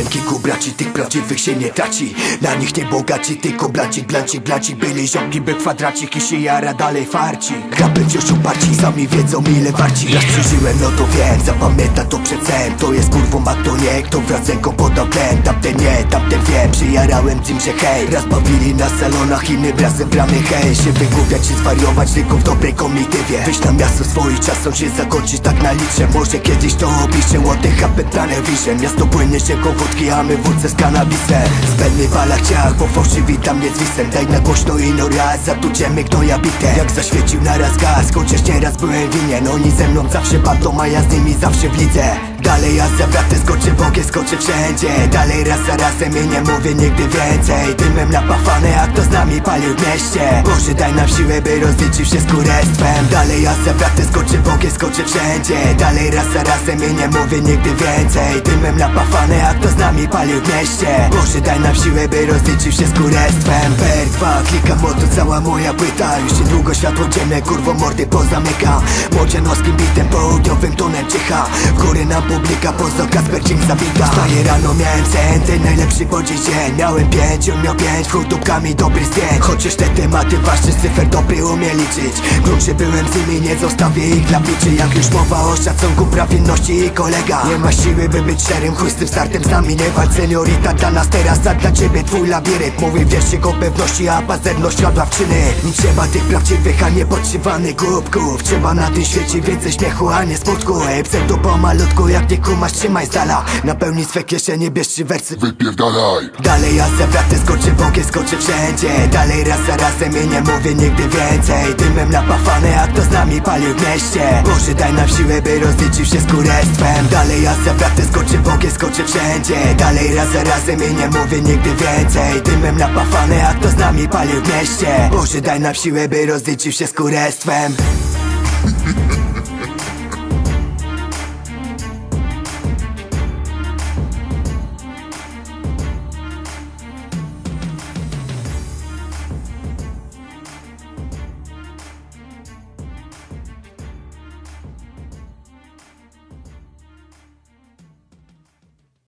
Pełen kilku braci, tych prawdziwych się nie traci. Na nich nie bogaci, tylko blaci, blaci, blaci Byli ziomki, by kwadracik i się jara dalej farci. Raper wciąż uparci, sami wiedzą ile warci. Raz przeżyłem, no to wiem, zapamięta to przecen To jest kurwą, a to nie, kto wraz ręką podał tlen Tamten nie, tamten wiem, przyjarałem tym, że hej. Raz bawili na salonach, innym razem bramy hej. Się wygłupiać i zwariować, tylko w dobrej komitywie. Wyjść na miasto swoich czasów się zakończyć tak na liczę Może kiedyś to opiszę, oddech apetane wiszę. Miasto płynie się wódki, a my wódce z kanabisem. Spędny w alachciach, bo fałszywi tam nie zwisem Daj na głośno i no raz, zatuciemy gnoja bite. Jak zaświecił naraz gaz, chociaż nieraz byłem winien. Oni ze mną zawsze bandą, a ja z nimi zawsze w lidze Dalej ja zawratę, skoczę w ogień, skoczę wszędzie. Dalej raz za razem i nie mówię nigdy więcej. Dymem napachany, a kto z nami palił w mieście? Boże daj nam siłę, by rozliczył się z kurestwem. Dalej ja zawratę, skoczę w ogień, skoczę wszędzie. Dalej raz za razem i nie mówię nigdy więcej. Dymem napachany, a kto z nami palił w mieście? Boże daj nam siłę, by rozliczył się z kurestwem. Per2, klikam moto, cała moja płyta. Już niedługo światło dzienne, kurwo mordy pozamyka. Młodzianowskim bitem, południowym tonem cicha W góry nam publika, pozo Kasper King zabita Wstaję rano, miałem sen, najlepszy po dziś dzień Miałem pięć, on miał pięć, chudubkami dobry zdjęć. Chociaż te tematy ważne, cyfer dobry umie liczyć. Grunczy byłem z nimi, nie zostawię ich dla piczy. Jak już mowa o szacunku, prawilności i kolega. Nie ma siły, by być szczerym, chuj z tym startem z nami nie walcz Seniorita dla nas teraz, a dla ciebie twój labirynt. Mówi wierzcie go pewności, a pazerność światła w czyny. Nie trzeba tych prawdziwych, a nie podszywanych głupków. Trzeba na tym świecie więcej śmiechu, a nie smutku. Ej, pseudo pomalutku, jak nie kumasz, trzymaj z dala. Napełnij swe kieszenie, bierz trzy wersy. Wypierdalaj. Dalej ja zawratę, skoczę w ogień, skoczę wszędzie. Dalej raz za razem i nie mówię nigdy więcej. Dymem napachany, a kto z nami palił w mieście? Boże daj nam siłę, by rozliczył się z kurestwem. Dalej ja zawratę, skoczę w ogień, skoczę wszędzie. Dalej raz za razem i nie mówię nigdy więcej. Dymem napachany, a kto z nami palił w mieście? Boże daj nam siłę, by rozliczył się z kurestwem